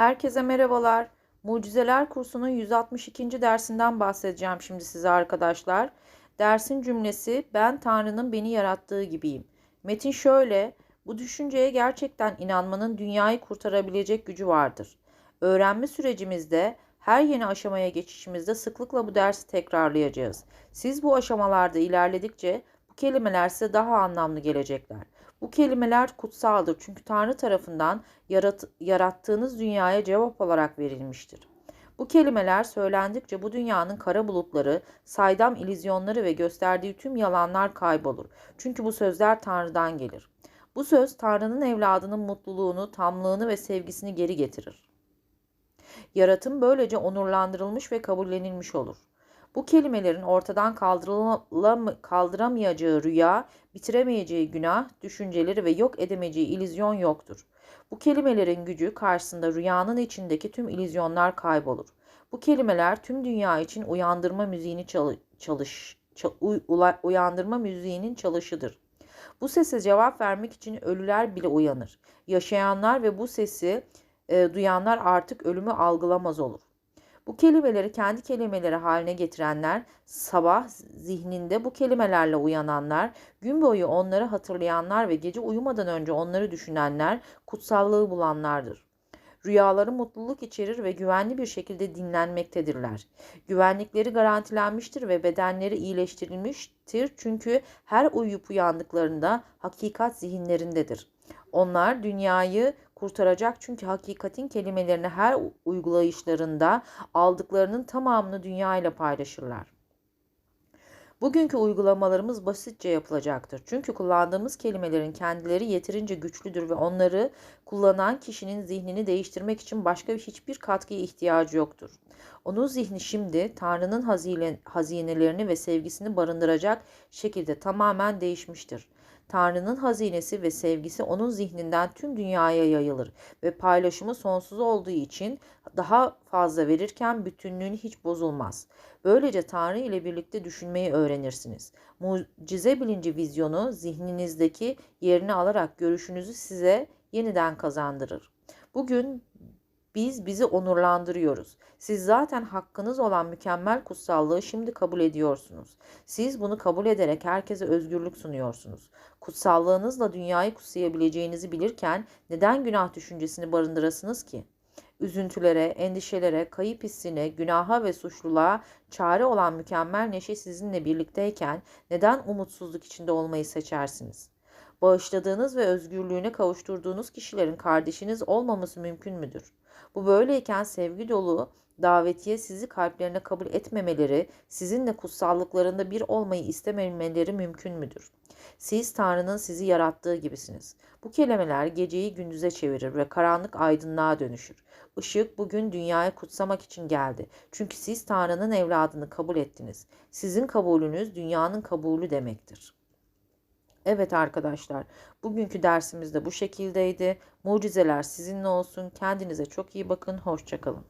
Herkese merhabalar. Mucizeler kursunun 162. dersinden bahsedeceğim şimdi size arkadaşlar. Dersin cümlesi ben Tanrı'nın beni yarattığı gibiyim. Metin şöyle, bu düşünceye gerçekten inanmanın dünyayı kurtarabilecek gücü vardır. Öğrenme sürecimizde her yeni aşamaya geçişimizde sıklıkla bu dersi tekrarlayacağız. Siz bu aşamalarda ilerledikçe bu kelimeler size daha anlamlı gelecekler. Bu kelimeler kutsaldır çünkü Tanrı tarafından yarat yarattığınız dünyaya cevap olarak verilmiştir. Bu kelimeler söylendikçe bu dünyanın kara bulutları, saydam ilizyonları ve gösterdiği tüm yalanlar kaybolur. Çünkü bu sözler Tanrı'dan gelir. Bu söz Tanrı'nın evladının mutluluğunu, tamlığını ve sevgisini geri getirir. Yaratım böylece onurlandırılmış ve kabullenilmiş olur. Bu kelimelerin ortadan kaldıramayacağı rüya, bitiremeyeceği günah, düşünceleri ve yok edemeyeceği ilizyon yoktur. Bu kelimelerin gücü karşısında rüyanın içindeki tüm ilizyonlar kaybolur. Bu kelimeler tüm dünya için uyandırma müziğini çalış, uyandırma müziğinin çalışıdır. Bu sese cevap vermek için ölüler bile uyanır. Yaşayanlar ve bu sesi e, duyanlar artık ölümü algılamaz olur. Bu kelimeleri kendi kelimeleri haline getirenler, sabah zihninde bu kelimelerle uyananlar, gün boyu onları hatırlayanlar ve gece uyumadan önce onları düşünenler kutsallığı bulanlardır. Rüyaları mutluluk içerir ve güvenli bir şekilde dinlenmektedirler. Güvenlikleri garantilenmiştir ve bedenleri iyileştirilmiştir çünkü her uyuyup uyandıklarında hakikat zihinlerindedir. Onlar dünyayı kurtaracak çünkü hakikatin kelimelerini her uygulayışlarında aldıklarının tamamını dünya ile paylaşırlar. Bugünkü uygulamalarımız basitçe yapılacaktır. Çünkü kullandığımız kelimelerin kendileri yeterince güçlüdür ve onları kullanan kişinin zihnini değiştirmek için başka hiçbir katkıya ihtiyacı yoktur. Onun zihni şimdi Tanrı'nın hazinelerini ve sevgisini barındıracak şekilde tamamen değişmiştir. Tanrı'nın hazinesi ve sevgisi onun zihninden tüm dünyaya yayılır ve paylaşımı sonsuz olduğu için daha fazla verirken bütünlüğün hiç bozulmaz. Böylece Tanrı ile birlikte düşünmeyi öğrenirsiniz. Mucize bilinci vizyonu zihninizdeki yerini alarak görüşünüzü size yeniden kazandırır. Bugün biz bizi onurlandırıyoruz. Siz zaten hakkınız olan mükemmel kutsallığı şimdi kabul ediyorsunuz. Siz bunu kabul ederek herkese özgürlük sunuyorsunuz. Kutsallığınızla dünyayı kutsayabileceğinizi bilirken neden günah düşüncesini barındırasınız ki? Üzüntülere, endişelere, kayıp hissine, günaha ve suçluluğa çare olan mükemmel neşe sizinle birlikteyken neden umutsuzluk içinde olmayı seçersiniz? Bağışladığınız ve özgürlüğüne kavuşturduğunuz kişilerin kardeşiniz olmaması mümkün müdür? Bu böyleyken sevgi dolu davetiye sizi kalplerine kabul etmemeleri, sizinle kutsallıklarında bir olmayı istememeleri mümkün müdür? Siz Tanrı'nın sizi yarattığı gibisiniz. Bu kelimeler geceyi gündüze çevirir ve karanlık aydınlığa dönüşür. Işık bugün dünyayı kutsamak için geldi. Çünkü siz Tanrı'nın evladını kabul ettiniz. Sizin kabulünüz dünyanın kabulü demektir. Evet arkadaşlar, bugünkü dersimiz de bu şekildeydi. Mucizeler sizinle olsun. Kendinize çok iyi bakın. Hoşçakalın.